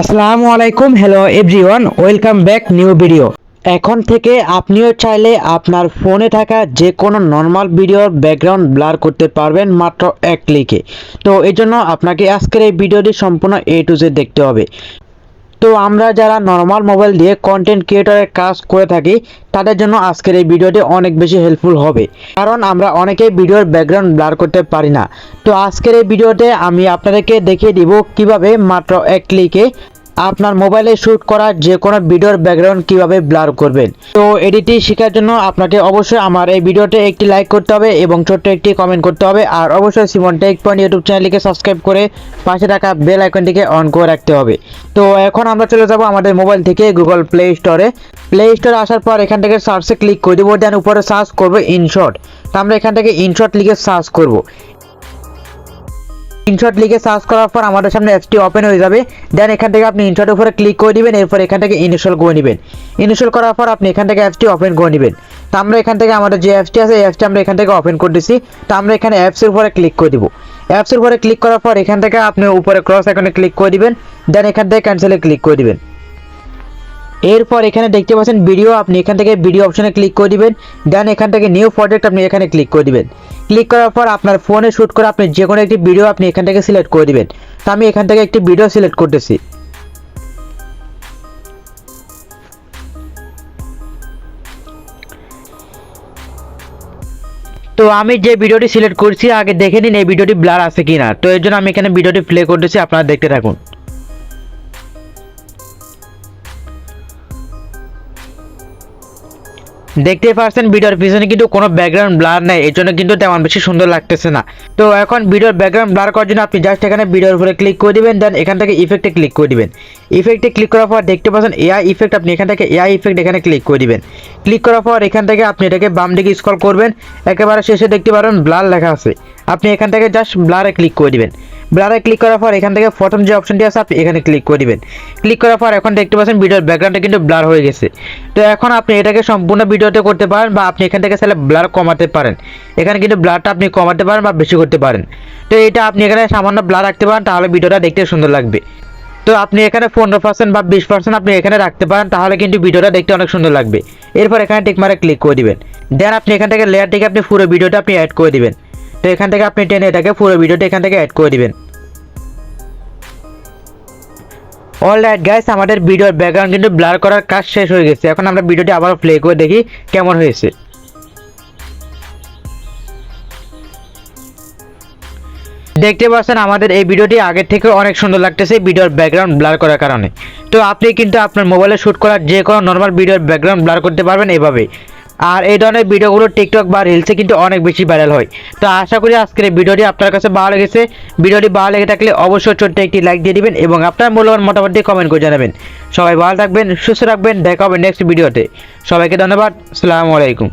আসসালামু আলাইকুম hello everyone welcome back new video এখন থেকে আপনিও চাইলে আপনার ফোনে থাকা যে কোনো নর্মাল ভিডিওর ব্যাকগ্রাউন্ড ব্লার করতে পারবেন মাত্র এক ক্লিকে তো এই জন্য আপনাকে আজকের এই ভিডিওটি সম্পূর্ণ এ টু জেড দেখতে হবে। তো আমরা যারা নর্মাল মোবাইল দিয়ে কন্টেন্ট ক্রিয়েটরের কাজ করে থাকি, তাদের জন্য আজকের এই ভিডিওটি অনেক বেশি হেল্পফুল হবে। কারণ আমরা অনেকেই ভিডিওর ব্যাকগ্রাউন্ড ব্লার করতে পারি না। তো আজকের এই ভিডিওতে আমি আপনাদেরকে দেখিয়ে দিব কীভাবে মাত্র এক ক্লিকে আপনার মোবাইলে শ্যুট করা যে কোনো ভিডিওর ব্যাকগ্রাউন্ড কীভাবে ব্লার করবেন। তো এডিটি শেখার জন্য আপনাকে অবশ্যই আমার এই ভিডিওতে একটি লাইক করতে হবে এবং ছোট্ট একটি কমেন্ট করতে হবে। আর অবশ্যই সিমন টেক পয়েন্ট ইউটিউব চ্যানেলটিকে সাবস্ক্রাইব করে পাশে থাকা বেল আইকনটিকে অন করে রাখতে হবে। তো এখন আমরা চলে যাব আমাদের মোবাইল থেকে গুগল প্লে স্টোরে প্লে স্টোরে আসার পর এখান থেকে সার্চে ক্লিক করে দেবো দেন উপরে সার্চ করব ইনশট তো আমরা এখান থেকে ইনশট লিখে সার্চ করব। ইনশট লিখে সার্চ করার পর আমাদের সামনে অ্যাপসটি ওপেন হয়ে যাবে। দেন এখান থেকে আপনি ইনশটের উপরে ক্লিক করে দিবেন, এরপর এখান থেকে ইনস্টল করে নেবেন। ইনস্টল করার পর আপনি এখান থেকে অ্যাপসটি ওপেন করে নেবেন। তো আমরা এখান থেকে আমাদের যে অ্যাপটি আছে, এই অ্যাপসটি আমরা এখান থেকে ওপেন করে দিচ্ছি তো আমরা এখানে অ্যাপসের উপরে ক্লিক করে দেবো। অ্যাপসের উপরে ক্লিক করার পর এখান থেকে আপনি উপরে ক্রস এখানে ক্লিক করে দিবেন। দেন এখান থেকে ক্যান্সেলে ক্লিক করে দিবেন। এরপর এখানে দেখতে পাচ্ছেন ভিডিও আপনি এখান থেকে ভিডিও অপশনে ক্লিক করে দিবেন দেন এখান থেকে নিউ প্রজেক্ট আপনি এখানে ক্লিক করে দিবেন। ক্লিক করার পর আপনার ফোনে শ্যুট করে আপনি যে কোনো একটি ভিডিও আপনি এখান থেকে সিলেক্ট করে দিবেন। তো আমি এখান থেকে একটি ভিডিও সিলেক্ট করতেছি। তো আমি যে ভিডিওটি সিলেক্ট করছি, আগে দেখে নিন এই ভিডিওটি ব্লার আছে কিনা। তো এর জন্য আমি এখানে ভিডিওটি প্লে করতেছি, আপনারা দেখতে থাকুন। দেখতেই পাচ্ছেন ভিডিওর পিছনে কিন্তু কোনো ব্যাকগ্রাউন্ড ব্লার নেই, এই জন্য কিন্তু তেমন বেশি সুন্দর লাগতেছে না। তো এখন ভিডিওর ব্যাকগ্রাউন্ড ব্লার করার জন্য আপনি জাস্ট এখানে ভিডিওর উপরে ক্লিক করে দিবেন দেন এখান থেকে ইফেক্টে ক্লিক করে দিবেন। ইফেক্টে ক্লিক করার পর দেখতে পাচ্ছেন এআই ইফেক্ট আপনি এখান থেকে এআই ইফেক্ট এখানে ক্লিক করে দিবেন। ক্লিক করার পর এখান থেকে আপনি এটাকে বাম দিকে স্ক্রল করবেন, একেবারে শেষে দেখতে পারেন ব্লার লেখা আছে। আপনি এখান থেকে জাস্ট ব্লারে ক্লিক করে দিবেন। ব্লারে ক্লিক করার পর এখান থেকে প্রথম যে অপশনটি আছে, আপনি এখানে ক্লিক করে দিবেন। ক্লিক করার পর এখন দেখতে পাচ্ছেন ভিডিওর ব্যাকগ্রাউন্ডটা কিন্তু ব্লার হয়ে গেছে। তো এখন আপনি এটাকে সম্পূর্ণ ভিডিওতে করতে পারেন বা আপনি এখান থেকে চাইলে ব্লার কমাতে পারেন। এখানে কিন্তু ব্লারটা আপনি কমাতে পারেন বা বেশি করতে পারেন। তো এটা আপনি এখানে সামান্য ব্লার রাখতে পারেন, তাহলে ভিডিওটা দেখতে সুন্দর লাগবে। তো আপনি এখানে পনেরো পার্সেন্ট বা বিশ পার্সেন্ট আপনি এখানে রাখতে পারেন, তাহলে কিন্তু ভিডিওটা দেখতে অনেক সুন্দর লাগবে। এরপর এখানে টিকমারে ক্লিক করে দিবেন। দেন আপনি এখান থেকে লেয়ারটিকে আপনি পুরো ভিডিওটা আপনি অ্যাড করে দিবেন। তো এখান থেকে আপনি টেনে এটাকে পুরো ভিডিওটা এখান থেকে অ্যাড করে দিবেন। অল রাইট গাইস আমাদের ভিডিওর ব্যাকগ্রাউন্ড কিন্তু ব্লার করার কাজ শেষ হয়ে গেছে। এখন আমরা ভিডিওটি আবার প্লে করে দেখি কেমন হয়েছে। দেখতে পাচ্ছেন, আমাদের এই ভিডিওটি আগের থেকে অনেক সুন্দর লাগতেছে ভিডিওর ব্যাকগ্রাউন্ড ব্লার করার কারণে। তো আপনি কিন্তু আপনার মোবাইলে শ্যুট করার যে কোনো নর্মাল ভিডিওর ব্যাকগ্রাউন্ড ব্লার করতে পারবেন এভাবে। আর এই ধরনের ভিডিওগুলো টিকটক বা রিলসে কিন্তু অনেক বেশি ভাইরাল হয়। তো আশা করি আজকের এই ভিডিওটি আপনার কাছে ভালো লেগেছে। ভিডিওটি ভালো লেগে থাকলে অবশ্যই ছোট্ট একটি লাইক দিয়ে দিবেন এবং আপনার মূল্যবান মতামতটি কমেন্ট করে জানাবেন। সবাই ভালো থাকবেন, সুস্থ রাখবেন দেখা হবে নেক্সট ভিডিওতে সবাইকে ধন্যবাদ সালামু আলাইকুম।